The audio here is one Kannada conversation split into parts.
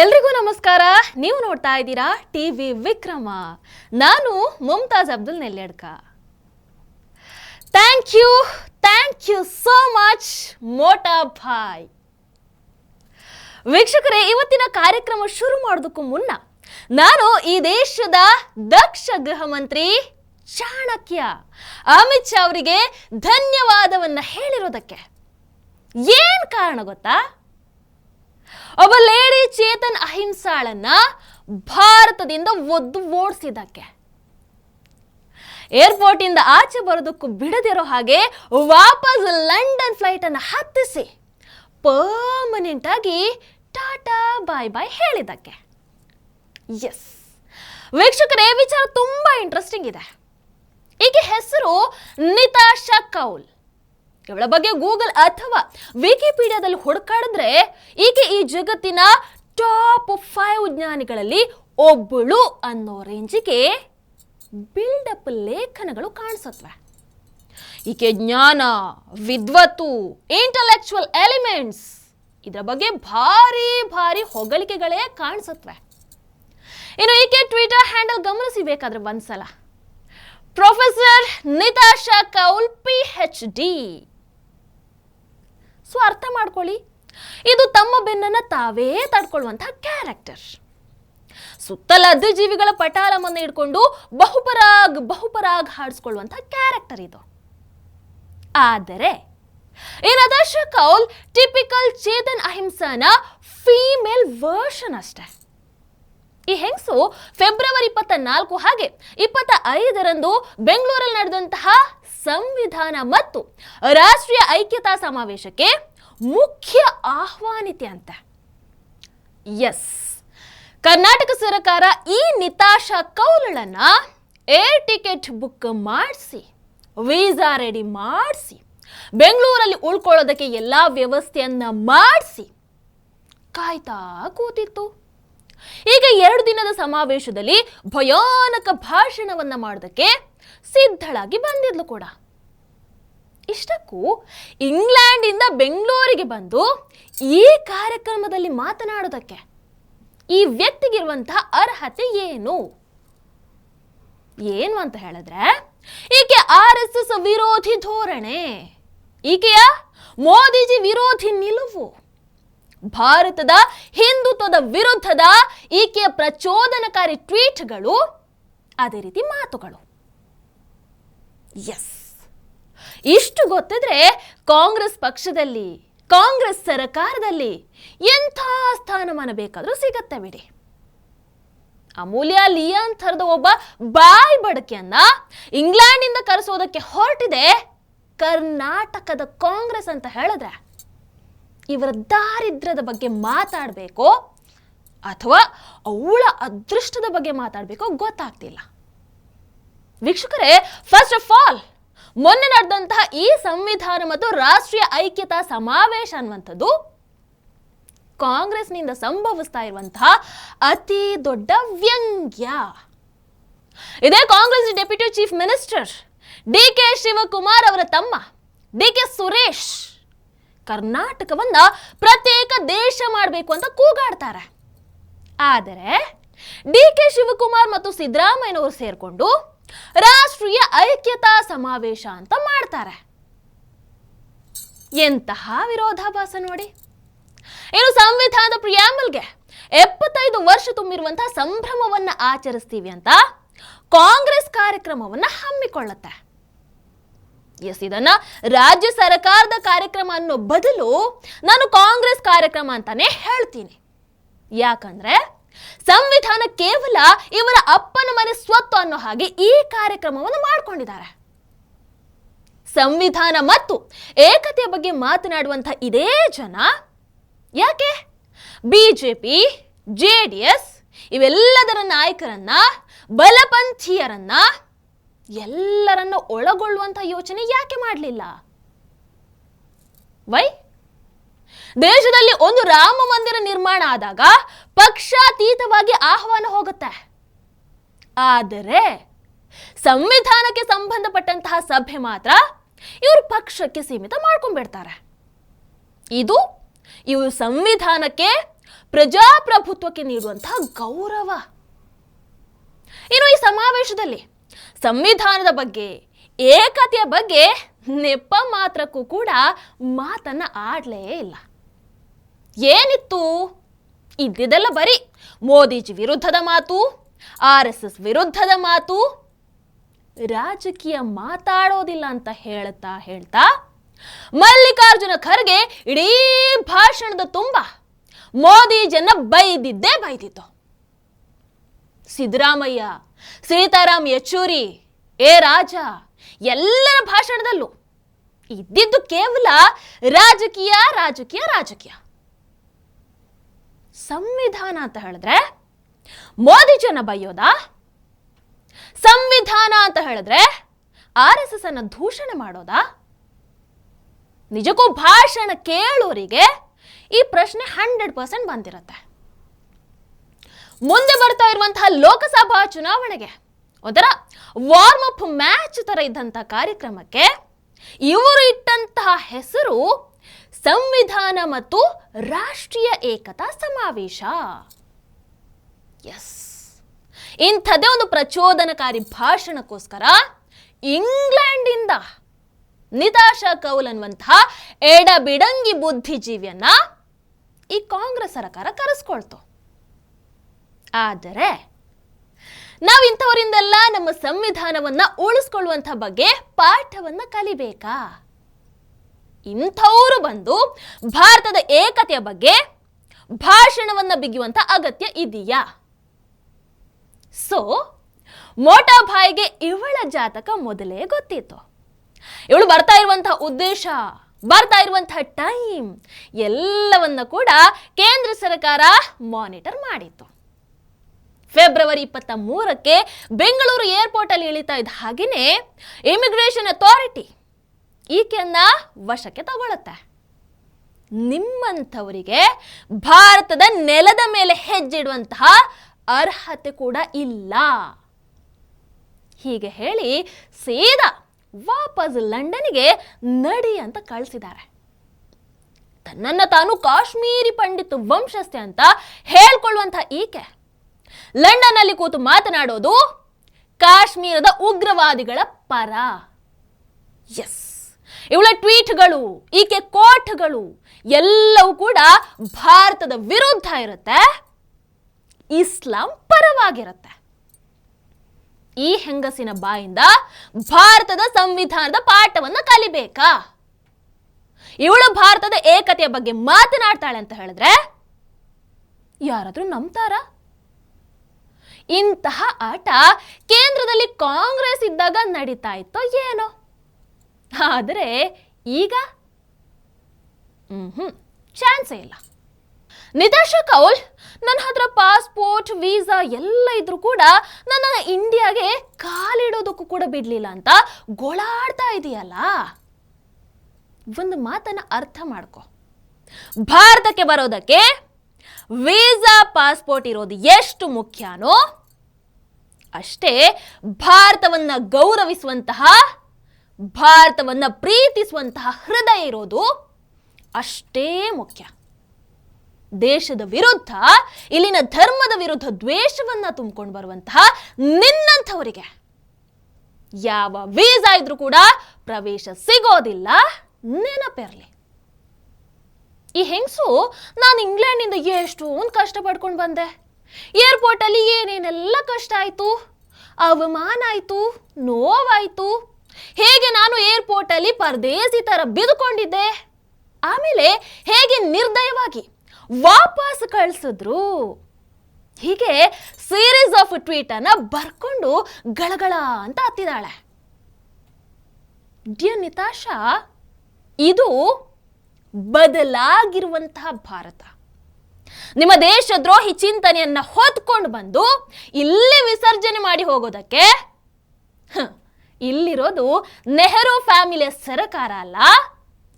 ಎಲ್ರಿಗೂ ನಮಸ್ಕಾರ. ನೀವು ನೋಡ್ತಾ ಇದ್ದೀರಾ ಟಿವಿ ವಿಕ್ರಮ. ನಾನು Mumtaz Abdul Nelledka. Thank you thank you so much Mota Bhai. ವೀಕ್ಷಕರೇ, ಇವತ್ತಿನ ಕಾರ್ಯಕ್ರಮ ಶುರು ಮಾಡೋದಕ್ಕೂ ಮುನ್ನ ನಾನು ಈ ದೇಶದ ದಕ್ಷ ಗೃಹ ಮಂತ್ರಿ ಚಾಣಕ್ಯ ಅಮಿತ್ ಶಾ ಅವರಿಗೆ ಧನ್ಯವಾದವನ್ನ ಹೇಳಿರೋದಕ್ಕೆ. ಏನು ಕಾರಣ ಗೊತ್ತಾ? ಒಬ್ಬ ಲೇಡಿ ಚೇತನ್ ಅಹಿಂಸಾಳನ್ನ ಭಾರತದಿಂದ ಒದ್ದು ಓಡಿಸಿದಕ್ಕೆ ಏರ್ಪೋರ್ಟ್ ಇಂದ ಆಚೆ ಬರೋದಕ್ಕೂ ಬಿಡದಿರೋ ಹಾಗೆ ವಾಪಸ್ ಲಂಡನ್ ಫ್ಲೈಟ್ ಅನ್ನ ಹತ್ತಿಸಿ ಪರ್ಮನೆಂಟ್ ಆಗಿ ಟಾಟಾ ಬಾಯ್ ಬಾಯ್ ಹೇಳಿದಕ್ಕೆ ಎಸ್ ವೀಕ್ಷಕರೇ ವಿಚಾರ ತುಂಬಾ ಇಂಟ್ರೆಸ್ಟಿಂಗ್ ಇದೆ. ಈಕೆ ಹೆಸರು ನಿತಾಶಾ ಕೌಲ್. ಇವಳ ಬಗ್ಗೆ ಗೂಗಲ್ ಅಥವಾ ವಿಕಿಪೀಡಿಯಾದಲ್ಲಿ ಹುಡುಕಾಡಿದ್ರೆ ಈಕೆ ಈ ಜಗತ್ತಿನ ಟಾಪ್ ಫೈವ್ ಜ್ಞಾನಿಗಳಲ್ಲಿ ಒಬ್ಬಳು ಅನ್ನೋ ರೇಂಜಿಗೆ ಬಿಲ್ಡಪ್ ಲೇಖನಗಳು ಕಾಣಿಸುತ್ತವೆ ಈಕೆ ಜ್ಞಾನ ವಿದ್ವತ್ತು ಇಂಟಲೆಕ್ಚುವಲ್ ಎಲಿಮೆಂಟ್ಸ್ ಇದರ ಬಗ್ಗೆ ಭಾರಿ ಭಾರಿ ಹೊಗಳಿಕೆಗಳೇ ಕಾಣಿಸುತ್ತವೆ ಇನ್ನು ಈಕೆ ಟ್ವಿಟರ್ ಹ್ಯಾಂಡಲ್ ಗಮನಿಸಿ ಬೇಕಾದ್ರೆ ಒಂದ್ಸಲ professor Nitasha Kaul P H D so ಅರ್ಥ ಮಾಡ್ಕೊಳ್ಳಿ. ಇದು ತಮ್ಮ ಬೆನ್ನನ್ನ ತಾವೇ ತಡ್ಕೊಳ್ಳುವಂತಹ ಕ್ಯಾರೆಕ್ಟರ್ ಸುತ್ತಲ ಜೀವಿಗಳ ಪಟಾಲಮನ್ನು ಇಟ್ಕೊಂಡು ಬಹುಪರಾಗ್ ಬಹುಪರಾಗ್ ಹಾಡಿಸ್ಕೊಳ್ಳುವಂತಹ ಕ್ಯಾರೆಕ್ಟರ್ ಇದು. ಆದರೆ ಇನ್ ಕೌಲ್? ಟಿಪಿಕಲ್ ಚೇತನ್ ಅಹಿಂಸಾನ ಫೀಮೇಲ್ ವರ್ಷನ್ ಅಷ್ಟೇ. ಈ ಹೆಂಗಸು ಫೆಬ್ರವರಿ ಇಪ್ಪತ್ತ ನಾಲ್ಕು ಹಾಗೆ ಇಪ್ಪತ್ತ ಐದರಂದು ಬೆಂಗಳೂರಲ್ಲಿ ನಡೆದಂತಹ ಸಂವಿಧಾನ ಮತ್ತು ರಾಷ್ಟ್ರೀಯ ಐಕ್ಯತಾ ಸಮಾವೇಶಕ್ಕೆ ಮುಖ್ಯ ಆಹ್ವಾನಿತೆ ಅಂತ. ಎಸ್ ಕರ್ನಾಟಕ ಸರ್ಕಾರ ಈ ನಿತಾಶಾ ಕೌಲಳನ್ನ ಏರ್ ಟಿಕೆಟ್ ಬುಕ್ ಮಾಡಿಸಿ ವೀಸಾ ರೆಡಿ ಮಾಡಿಸಿ, ಬೆಂಗಳೂರಲ್ಲಿ ಉಳ್ಕೊಳ್ಳೋದಕ್ಕೆ ಎಲ್ಲ ವ್ಯವಸ್ಥೆಯನ್ನ ಮಾಡಿಸಿ ಕಾಯ್ತಾ ಕೂತಿತ್ತು. ಈಗ ಎರಡು ದಿನದ ಸಮಾವೇಶದಲ್ಲಿ ಭಯಾನಕ ಭಾಷಣವನ್ನ ಮಾಡೋದಕ್ಕೆ ಸಿದ್ಧಳಾಗಿ ಬಂದಿದ್ಲು ಕೂಡ. ಇಷ್ಟಕ್ಕೂ ಇಂಗ್ಲೆಂಡಿಂದ ಬೆಂಗಳೂರಿಗೆ ಬಂದು ಈ ಕಾರ್ಯಕ್ರಮದಲ್ಲಿ ಮಾತನಾಡೋದಕ್ಕೆ ಈ ವ್ಯಕ್ತಿಗಿರುವಂತಹ ಅರ್ಹತೆ ಏನು? ಏನು ಅಂತ ಹೇಳಿದ್ರೆ, ಈಕೆ ಆರ್ ಎಸ್ ಎಸ್ ವಿರೋಧಿ ಧೋರಣೆ. ಈಕೆಯ ಮೋದಿಜಿ ವಿರೋಧಿ ನಿಲುವು. ಭಾರತದ ಹಿಂದುತ್ವದ ವಿರುದ್ಧದ ಈಕೆಯ ಪ್ರಚೋದನಕಾರಿ ಟ್ವೀಟ್ಗಳು, ಅದೇ ರೀತಿ ಮಾತುಗಳು. ಎಸ್ ಇಷ್ಟು ಗೊತ್ತಿದ್ರೆ ಕಾಂಗ್ರೆಸ್ ಪಕ್ಷದಲ್ಲಿ, ಕಾಂಗ್ರೆಸ್ ಸರಕಾರದಲ್ಲಿ ಎಂಥ ಸ್ಥಾನಮಾನ ಬೇಕಾದರೂ ಸಿಗತ್ತೆ ಬಿಡಿ. ಅಮೂಲ್ಯ ಲಿಯಾನ್ ಥರದ ಒಬ್ಬ ಬಾಯ್ ಬಡಕೆಯನ್ನ ಇಂಗ್ಲೆಂಡಿಂದ ಕರೆಸೋದಕ್ಕೆ ಹೊರಟಿದೆ ಕರ್ನಾಟಕದ ಕಾಂಗ್ರೆಸ್ ಅಂತ ಹೇಳಿದ್ರೆ. ಇವರ ದಾರಿದ್ರ್ಯದ ಬಗ್ಗೆ ಮಾತಾಡಬೇಕು ಅಥವಾ ಅವಳ ಅದೃಷ್ಟದ ಬಗ್ಗೆ ಮಾತಾಡಬೇಕೋ ಗೊತ್ತಾಗ್ತಿಲ್ಲ. ವೀಕ್ಷಕರೇ ಫಸ್ಟ್ ಆಫ್ ಆಲ್ ಮೊನ್ನೆ ನಡೆದಂತಹ ಈ ಸಂವಿಧಾನ ಮತ್ತು ರಾಷ್ಟ್ರೀಯ ಐಕ್ಯತಾ ಸಮಾವೇಶ ಅನ್ನುವಂಥದ್ದು ಕಾಂಗ್ರೆಸ್ನಿಂದ ಸಂಭವಿಸ್ತಾ ಇರುವಂತಹ ಅತಿ ದೊಡ್ಡ ವ್ಯಂಗ್ಯ. ಇದೇ Congress deputy chief minister D K Shivakumar ಅವರ ತಮ್ಮ, ಡಿ ಕೆ ಸುರೇಶ್ ಕರ್ನಾಟಕವನ್ನ ಪ್ರತ್ಯೇಕ ದೇಶ ಮಾಡಬೇಕು ಅಂತ ಕೂಗಾಡ್ತಾರೆ. ಆದರೆ, ಡಿ ಕೆ ಶಿವಕುಮಾರ್ ಮತ್ತು ಸಿದ್ದರಾಮಯ್ಯನವರು ಸೇರ್ಕೊಂಡು ರಾಷ್ಟ್ರೀಯ ಐಕ್ಯತಾ ಸಮಾವೇಶ ಅಂತ ಮಾಡ್ತಾರೆ. ಎಂತಹ ವಿರೋಧಾಭಾಸ ನೋಡಿ. ಇನ್ನು ಸಂವಿಧಾನದ ಪ್ರಿಯಾಮಲ್ಗೆ ಎಪ್ಪತ್ತೈದು ವರ್ಷ ತುಂಬಿರುವಂತಹ ಸಂಭ್ರಮವನ್ನ ಆಚರಿಸ್ತೀವಿ ಅಂತ ಕಾಂಗ್ರೆಸ್ ಕಾರ್ಯಕ್ರಮವನ್ನ ಹಮ್ಮಿಕೊಳ್ಳುತ್ತೆ. ಎಸ್, ಇದನ್ನ ರಾಜ್ಯ ಸರ್ಕಾರದ ಕಾರ್ಯಕ್ರಮ ಅನ್ನೋ ಬದಲು ನಾನು ಕಾಂಗ್ರೆಸ್ ಕಾರ್ಯಕ್ರಮ ಅಂತಾನೆ ಹೇಳ್ತೀನಿ. ಯಾಕಂದ್ರೆ ಸಂವಿಧಾನ ಕೇವಲ ಇವರ ಅಪ್ಪನ ಮನೆ ಸ್ವತ್ತು ಅನ್ನೋ ಹಾಗೆ ಈ ಕಾರ್ಯಕ್ರಮವನ್ನು ಮಾಡ್ಕೊಂಡಿದ್ದಾರೆ. ಸಂವಿಧಾನ ಮತ್ತು ಏಕತೆಯ ಬಗ್ಗೆ ಮಾತನಾಡುವಂಥ ಇದೇ ಜನ ಯಾಕೆ? ಬಿಜೆಪಿ, ಜೆ ಡಿ ಎಸ್ ಇವೆಲ್ಲದರ ನಾಯಕರನ್ನ, ಬಲಪಂಥೀಯರನ್ನ ಎಲ್ಲರನ್ನ ಒಳಗೊಳ್ಳುವಂಥ ಯೋಚನೆ ಯಾಕೆ ಮಾಡಲಿಲ್ಲ? ವೈ? ದೇಶದಲ್ಲಿ ಒಂದು ರಾಮ ಮಂದಿರ ನಿರ್ಮಾಣ ಆದಾಗ ಪಕ್ಷಾತೀತವಾಗಿ ಆಹ್ವಾನ ಹೋಗುತ್ತೆ. ಆದರೆ ಸಂವಿಧಾನಕ್ಕೆ ಸಂಬಂಧಪಟ್ಟಂತಹ ಸಭೆ ಮಾತ್ರ ಇವರು ಪಕ್ಷಕ್ಕೆ ಸೀಮಿತ ಮಾಡ್ಕೊಂಡ್ಬಿಡ್ತಾರೆ. ಇದು ಇವರು ಸಂವಿಧಾನಕ್ಕೆ ಪ್ರಜಾಪ್ರಭುತ್ವಕ್ಕೆ ನೀಡುವಂತಹ ಗೌರವ. ಇನ್ನು ಈ ಸಮಾವೇಶದಲ್ಲಿ ಸಂವಿಧಾನದ ಬಗ್ಗೆ, ಏಕತೆಯ ಬಗ್ಗೆ ನೆಪ ಮಾತ್ರಕ್ಕೂ ಕೂಡ ಮಾತನ್ನ ಆಡ್ಲೇ ಇಲ್ಲ. ಏನಿತ್ತು? ಇದ್ದಿದ್ದೆಲ್ಲ ಬರೀ ಮೋದಿಜಿ ವಿರುದ್ಧದ ಮಾತು, ಆರ್ ಎಸ್ ಎಸ್ ವಿರುದ್ಧದ ಮಾತು. ರಾಜಕೀಯ ಮಾತಾಡೋದಿಲ್ಲ ಅಂತ ಹೇಳ್ತಾ ಹೇಳ್ತಾ ಮಲ್ಲಿಕಾರ್ಜುನ ಖರ್ಗೆ ಇಡೀ ಭಾಷಣದ ತುಂಬ ಮೋದಿಜನ್ನ ಬೈದಿದ್ದೇ ಬೈದಿತ್ತು. ಸಿದ್ದರಾಮಯ್ಯ, ಸೀತಾರಾಮ್ ಯಚೂರಿ, ಎ ರಾಜ ಎಲ್ಲರ ಭಾಷಣದಲ್ಲೂ ಇದ್ದಿದ್ದು ಕೇವಲ ರಾಜಕೀಯ ರಾಜಕೀಯ ರಾಜಕೀಯ. ಸಂವಿಧಾನ ಅಂತ ಹೇಳಿದ್ರೆ ಮೋದಿಜನ ಬೈಯೋದಾ? ಸಂವಿಧಾನ ಅಂತ ಹೇಳಿದ್ರೆ, ಆರ್ ಎಸ್ ಎಸ್ ಅನ್ನ ದೂಷಣೆ ಮಾಡೋದಾ? ನಿಜಕ್ಕೂ ಭಾಷಣ ಕೇಳೋರಿಗೆ ಈ ಪ್ರಶ್ನೆ ಹಂಡ್ರೆಡ್ ಪರ್ಸೆಂಟ್ ಬಂದಿರುತ್ತೆ. ಮುಂದೆ ಬರ್ತಾ ಇರುವಂತಹ ಲೋಕಸಭಾ ಚುನಾವಣೆಗೆ ಒಂಥರ ವಾರ್ಮ್ ಅಪ್ ಮ್ಯಾಚ್ ತರ ಇದ್ದಂತಹ ಕಾರ್ಯಕ್ರಮಕ್ಕೆ ಇವರು ಇಟ್ಟಂತಹ ಹೆಸರು ಸಂವಿಧಾನ ಮತ್ತು ರಾಷ್ಟ್ರೀಯ ಏಕತಾ ಸಮಾವೇಶ. ಎಸ್ ಇಂಥದ್ದೇ ಒಂದು ಪ್ರಚೋದನಕಾರಿ ಭಾಷಣಕ್ಕೋಸ್ಕರ ಇಂಗ್ಲೆಂಡಿಂದ ನಿತಾಶಾ ಕೌಲ್ ಅನ್ನುವಂತಹ ಎಡಬಿಡಂಗಿ ಬುದ್ಧಿಜೀವಿಯನ್ನ ಈ ಕಾಂಗ್ರೆಸ್ ಸರ್ಕಾರ ಕರೆಸ್ಕೊಳ್ತು. ಆದರೆ ನಾವು ಇಂಥವರಿಂದೆಲ್ಲ ನಮ್ಮ ಸಂವಿಧಾನವನ್ನ ಉಳಿಸ್ಕೊಳ್ಳುವಂಥ ಬಗ್ಗೆ ಪಾಠವನ್ನ ಕಲಿಬೇಕಾ? ಇಂಥವರು ಬಂದು ಭಾರತದ ಏಕತೆಯ ಬಗ್ಗೆ ಭಾಷಣವನ್ನ ಬಿಗಿಯುವಂಥ ಅಗತ್ಯ ಇದೆಯಾ? ಸೊ ಮೋಟಾಭಾಯಿಗೆ ಇವಳ ಜಾತಕ ಮೊದಲೇ ಗೊತ್ತಿತ್ತು. ಇವಳು ಬರ್ತಾ ಇರುವಂತಹ ಉದ್ದೇಶ, ಬರ್ತಾ ಇರುವಂತಹ ಟೈಮ್ ಎಲ್ಲವನ್ನ ಕೂಡ ಕೇಂದ್ರ ಸರ್ಕಾರ ಮಾನಿಟರ್ ಮಾಡಿತ್ತು. ಫೆಬ್ರವರಿ ಇಪ್ಪತ್ತ ಮೂರಕ್ಕೆ ಬೆಂಗಳೂರು ಏರ್ಪೋರ್ಟ್ ಅಲ್ಲಿ ಇಳಿತಾ ಇದ್ದ ಹಾಗೇನೆ ಇಮಿಗ್ರೇಷನ್ ಅಥಾರಿಟಿ ಈಕೆಯನ್ನ ವಶಕ್ಕೆ ತಗೊಳುತ್ತೆ ನಿಮ್ಮಂಥವರಿಗೆ ಭಾರತದ ನೆಲದ ಮೇಲೆ ಹೆಜ್ಜಿಡುವಂತಹ ಅರ್ಹತೆ ಕೂಡ ಇಲ್ಲ. ಹೀಗೆ ಹೇಳಿ ಸೀದಾ ವಾಪಸ್ ಲಂಡನ್ಗೆ ನಡಿ ಅಂತ ಕಳಿಸಿದ್ದಾರೆ. ತನ್ನನ್ನ ತಾನು ಕಾಶ್ಮೀರಿ ಪಂಡಿತ್ ವಂಶಸ್ಥೆ ಅಂತ ಹೇಳ್ಕೊಳ್ಳುವಂಥ ಈಕೆ ಲಂಡನ್ ಅಲ್ಲಿ ಕೂತು ಮಾತನಾಡೋದು ಕಾಶ್ಮೀರದ ಉಗ್ರವಾದಿಗಳ ಪರ. ಎಸ್. ಇವಳ ಟ್ವೀಟ್ಗಳು, ಈಕೆ ಕೋಟ್ಗಳು, ಎಲ್ಲವೂ ಕೂಡ ಭಾರತದ ವಿರುದ್ಧ ಇರುತ್ತೆ. ಇಸ್ಲಾಂ ಪರವಾಗಿರುತ್ತೆ. ಈ ಹೆಂಗಸಿನ ಬಾಯಿಂದ ಭಾರತದ ಸಂವಿಧಾನದ ಪಾಠವನ್ನು ಕಲಿಬೇಕಾ? ಇವಳು ಭಾರತದ ಏಕತೆಯ ಬಗ್ಗೆ ಮಾತನಾಡ್ತಾಳೆ ಅಂತ ಹೇಳಿದ್ರೆ ಯಾರಾದರೂ ನಂಬ್ತಾರ? ಇಂತಹ ಆಟ ಕೇಂದ್ರದಲ್ಲಿ ಕಾಂಗ್ರೆಸ್ ಇದ್ದಾಗ ನಡೀತಾ ಇತ್ತೋ ಏನೋ? ಆದರೆ ಈಗ ಹ್ಮ್ ಚಾನ್ಸೇ ಇಲ್ಲ. ನಿತಾಶಾ ಕೌಲ್ ನನ್ನ ಹತ್ರ ಪಾಸ್ಪೋರ್ಟ್ ವೀಸಾ ಎಲ್ಲ ಇದ್ರೂ ಕೂಡ ನನ್ನ ಇಂಡಿಯಾಗೆ ಕಾಲಿಡೋದಕ್ಕೂ ಕೂಡ ಬಿಡ್ಲಿಲ್ಲ ಅಂತ ಗೋಳಾಡ್ತಾ ಇದೆಯಲ್ಲ? ಒಂದು ಮಾತನ್ನ ಅರ್ಥ ಮಾಡ್ಕೊ. ಭಾರತಕ್ಕೆ ಬರೋದಕ್ಕೆ ವೀಸಾ ಪಾಸ್ಪೋರ್ಟ್ ಇರೋದು ಎಷ್ಟು ಮುಖ್ಯನೋ ಅಷ್ಟೇ ಭಾರತವನ್ನ ಗೌರವಿಸುವಂತಹ ಭಾರತವನ್ನ ಪ್ರೀತಿಸುವಂತಹ ಹೃದಯ ಇರೋದು ಅಷ್ಟೇ ಮುಖ್ಯ. ದೇಶದ ವಿರುದ್ಧ, ಇಲ್ಲಿನ ಧರ್ಮದ ವಿರುದ್ಧ ದ್ವೇಷವನ್ನ ತುಂಬಿಕೊಂಡು ಬರುವಂತಹ ನಿನ್ನಂಥವರಿಗೆ ಯಾವ ವೀಸಾ ಇದ್ರೂ ಕೂಡ ಪ್ರವೇಶ ಸಿಗೋದಿಲ್ಲ, ನೆನಪಿರಲಿ. ಈ ಹೆಂಗಸು, ನಾನು ಇಂಗ್ಲೆಂಡಿಂದ ಎಷ್ಟೊಂದು ಕಷ್ಟ ಪಡ್ಕೊಂಡು ಬಂದೆ ಏರ್ಪೋರ್ಟಲ್ಲಿ ಏನೇನೆಲ್ಲ ಕಷ್ಟ ಆಯಿತು, ಅವಮಾನ ಆಯಿತು, ನೋವಾಯಿತು ಹೇಗೆ ನಾನು ಏರ್ಪೋರ್ಟ್ ಅಲ್ಲಿ ಪರದೇಸಿ ತರ ಬಿದ್ದುಕೊಂಡಿದ್ದೆ? ಆಮೇಲೆ ಹೇಗೆ ನಿರ್ದಯವಾಗಿ ವಾಪಸ್ ಕಳಿಸಿದ್ರು? ಹೀಗೆ ಸೀರೀಸ್ ಆಫ್ ಟ್ವೀಟ್ ಅನ್ನ ಬರ್ಕೊಂಡು ಗಳಗಳ ಅಂತ ಹತ್ತಿದಾಳೆ ಡಿಯರ್ ನಿತಾಶಾ, ಇದು ಬದಲಾಗಿರುವಂತಹ ಭಾರತ. ನಿಮ್ಮ ದೇಶದ್ರೋಹಿ ಚಿಂತನೆಯನ್ನ ಹೊತ್ಕೊಂಡು ಬಂದು ಇಲ್ಲಿ ವಿಸರ್ಜನೆ ಮಾಡಿ ಹೋಗೋದಕ್ಕೆ? ಇಲ್ಲಿರೋದು ನೆಹರು ಫ್ಯಾಮಿಲಿಯ ಸರಕಾರ ಅಲ್ಲ.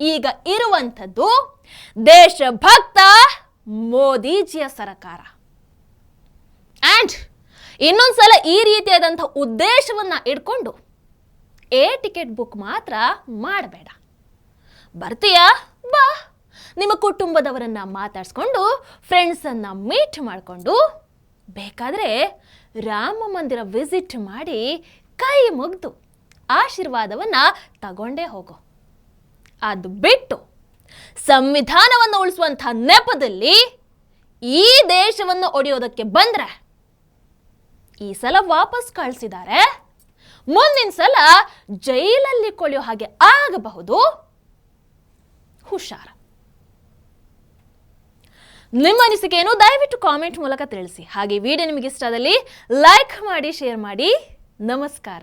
ಈಗ ಇರುವಂಥದ್ದು ದೇಶಭಕ್ತ ಮೋದಿಜಿಯ ಸರಕಾರ. ಆ್ಯಂಡ್ ಇನ್ನೊಂದ್ಸಲ ಈ ರೀತಿಯಾದಂಥ ಉದ್ದೇಶವನ್ನ ಇಟ್ಕೊಂಡು ಏ ಟಿಕೆಟ್ ಬುಕ್ ಮಾತ್ರ ಮಾಡಬೇಡ. ಬರ್ತೀಯಾ? ಬಾ. ನಿಮ್ಮ ಕುಟುಂಬದವರನ್ನ ಮಾತಾಡಿಸ್ಕೊಂಡು ಫ್ರೆಂಡ್ಸನ್ನು ಮೀಟ್ ಮಾಡಿಕೊಂಡು, ಬೇಕಾದರೆ ರಾಮ ಮಂದಿರ ವಿಸಿಟ್ ಮಾಡಿ ಕೈ ಮುಗ್ದು ಆಶೀರ್ವಾದವನ್ನು ತಗೊಂಡೇ ಹೋಗು. ಅದು ಬಿಟ್ಟು ಸಂವಿಧಾನವನ್ನು ಉಳಿಸುವಂಥ ನೆಪದಲ್ಲಿ ಈ ದೇಶವನ್ನು ಒಡೆಯೋದಕ್ಕೆ ಬಂದ್ರೆ ಈ ಸಲ ವಾಪಸ್ ಕಳಿಸಿದ್ದಾರೆ ಮುಂದಿನ ಸಲ ಜೈಲಲ್ಲಿ ಕೊಳೆಯೋ ಹಾಗೆ ಆಗಬಹುದು. ಹುಷಾರ. ನಿಮ್ಮ ಅನಿಸಿಕೆಯನ್ನು ದಯವಿಟ್ಟು ಕಾಮೆಂಟ್ ಮೂಲಕ ತಿಳಿಸಿ. ಹಾಗೆ ವಿಡಿಯೋ ನಿಮಗೆ ಇಷ್ಟ ಲೈಕ್ ಮಾಡಿ, ಶೇರ್ ಮಾಡಿ. ನಮಸ್ಕಾರ.